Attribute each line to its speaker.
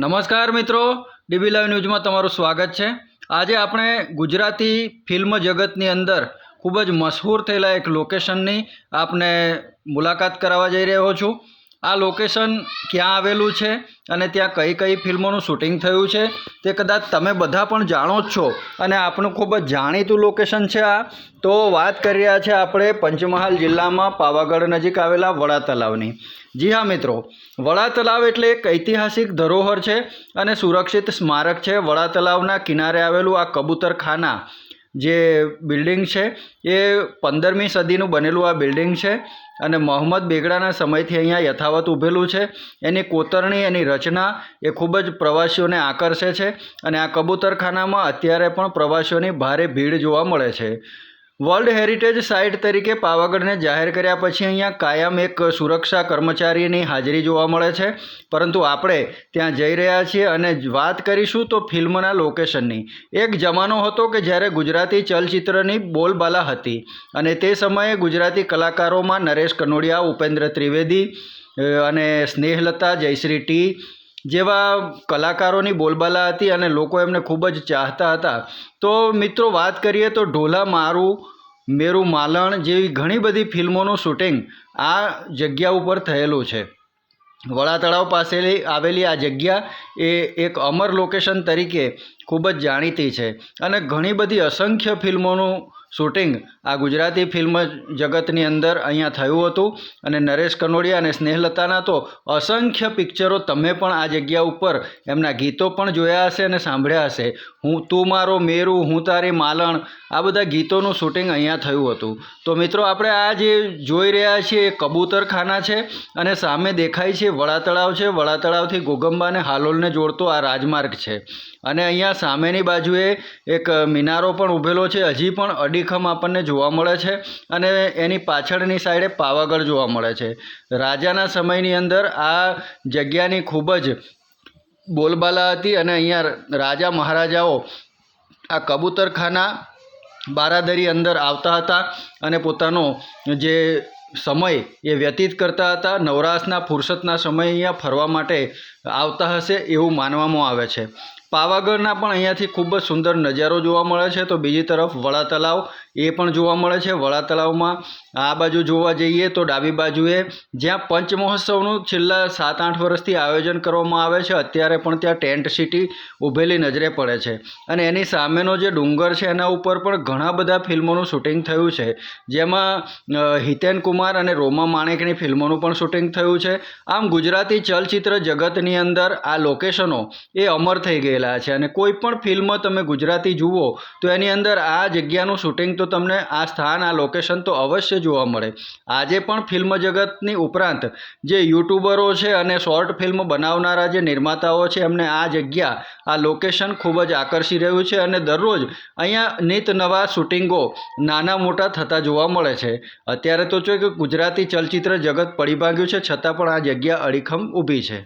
Speaker 1: નમસ્કાર મિત્રો, dB live ન્યૂઝમાં તમારું સ્વાગત છે. આજે આપણે ગુજરાતી ફિલ્મ જગતની અંદર ખૂબ જ મશહૂર થયેલા એક લોકેશનની આપને મુલાકાત કરાવવા જઈ રહ્યો છું. આ લોકેશન ક્યાં આવેલું છે અને ત્યાં કઈ કઈ ફિલ્મોનું શૂટિંગ થયું છે તે કદાચ તમે બધા પણ જાણો જ છો અને આપણું ખૂબ જ જાણીતું લોકેશન છે આ. તો વાત કરી રહ્યા છે આપણે પંચમહાલ જિલ્લામાં પાવાગઢ નજીક આવેલા વડા તલાવની. જી હા મિત્રો, વડા તલાવ એટલે એક ઐતિહાસિક ધરોહર છે અને સુરક્ષિત સ્મારક છે. વડા તલાવના કિનારે આવેલું આ કબૂતરખાના જે બિલ્ડિંગ છે, એ પંદરમી સદીનું બનેલું આ બિલ્ડિંગ છે અને મોહમ્મદ બેગડાના સમયથી અહીંયા યથાવત ઊભેલું છે. એની કોતરણી, એની રચના એ ખૂબ જ પ્રવાસીઓને આકર્ષે છે અને આ કબૂતરખાનામાં અત્યારે પણ પ્રવાસીઓની ભારે ભીડ જોવા મળે છે. વર્લ્ડ હેરિટેજ સાઇટ તરીકે પાવાગઢને જાહેર કર્યા પછી અહીંયા કાયમ એક સુરક્ષા કર્મચારીની હાજરી જોવા મળે છે. પરંતુ આપણે ત્યાં જઈ રહ્યા છીએ અને વાત કરીશું તો ફિલ્મના લોકેશનની. એક જમાનો હતો કે જ્યારે ગુજરાતી ચલચિત્રની બોલબાલા હતી અને તે સમયે ગુજરાતી કલાકારોમાં નરેશ કનોડિયા, ઉપેન્દ્ર ત્રિવેદી અને સ્નેહલતા, જયશ્રી ટી જેવા કલાકારોની બોલબાલા હતી અને લોકો એમને ખૂબ જ ચાહતા હતા. તો મિત્રો, વાત કરીએ તો ઢોલા, મારું, મેરું, માલણ જેવી ઘણી બધી ફિલ્મોનું શૂટિંગ આ જગ્યા ઉપર થયેલું છે. વડા તળાવ પાસેલી આવેલી આ જગ્યા એ એક અમર લોકેશન તરીકે ખૂબ જ જાણીતી છે અને ઘણી બધી અસંખ્ય ફિલ્મોનું શૂટિંગ આ ગુજરાતી ફિલ્મ જગતની અંદર અહીંયા થયું હતું અને નરેશ કનોડિયા અને સ્નેહલતાના તો અસંખ્ય પિક્ચરો તમે પણ આ જગ્યા ઉપર એમના ગીતો પણ જોયા હશે અને સાંભળ્યા હશે. હું, તું મારો, મેરુ, હું તારી માલણ આ બધા ગીતોનું શૂટિંગ અહીંયા થયું હતું. તો મિત્રો, આપણે આ જે જોઈ રહ્યા છીએ એ કબૂતરખાના છે અને સામે દેખાય છે વડા તળાવ છે. વડા તળાવથી ગોગંબા અને હાલોલને જોડતો આ રાજમાર્ગ છે. અને અહીંયા સામેની બાજુએ એક મિનારો પણ ઊભેલો છે. હજી પણ અડીખમ આપણને જોવા મળે છે અને એની પાછળની સાઈડે પાવાગઢ જોવા મળે છે. રાજાના સમયની અંદર આ જગ્યાની ખૂબ જ બોલબાલા હતી અને અહીંયા રાજા મહારાજાઓ આ કબૂતરખાના બારાદરી અંદર આવતા હતા અને પોતાનો જે સમય એ વ્યતીત કરતા હતા. નવરાશના, ફુરસતના સમય અહીંયા ફરવા માટે આવતા હશે એવું માનવામાં આવે છે. પાવાગઢના પણ અહીંયાથી ખૂબ જ સુંદર નજારો જોવા મળે છે. તો બીજી તરફ વડા તલાવ એ પણ જોવા મળે છે. વડા તલાવમાં આ બાજુ જોવા જઈએ તો ડાબી બાજુએ જ્યાં પંચ મહોત્સવનું છેલ્લા સાત આઠ વર્ષથી આયોજન કરવામાં આવે છે, અત્યારે પણ ત્યાં ટેન્ટ સિટી ઊભેલી નજરે પડે છે. અને એની સામેનો જે ડુંગર છે, એના ઉપર પણ ઘણા બધા ફિલ્મોનું શૂટિંગ થયું છે. જેમાં હિતેન કુમાર અને રોમા માણેકની ફિલ્મોનું પણ શૂટિંગ થયું છે. આમ ગુજરાતી ચલચિત્ર જગતની અંદર આ લોકેશનો એ અમર થઈ ગયેલા છે અને કોઈ પણ ફિલ્મ તમે ગુજરાતી જુઓ, તો એની અંદર આ જગ્યાનું શૂટિંગ તો તમને આ સ્થાન, આ લોકેશન તો અવશ્ય જોવા મળે. આજે પણ ફિલ્મ જગતની ઉપરાંત જે યુટ્યુબરો છે અને શોર્ટ ફિલ્મ બનાવનારા જે નિર્માતાઓ છે, એમને આ જગ્યા, આ લોકેશન ખૂબ જ આકર્ષી રહ્યું છે અને દરરોજ અહીંયા નિત નવા શૂટિંગો નાના મોટા થતા જોવા મળે છે. અત્યારે તો જો કે ગુજરાતી ચલચિત્ર જગત પડી ભાગ્યું છે, છતાં પણ આ જગ્યા અડીખમ ઊભી છે.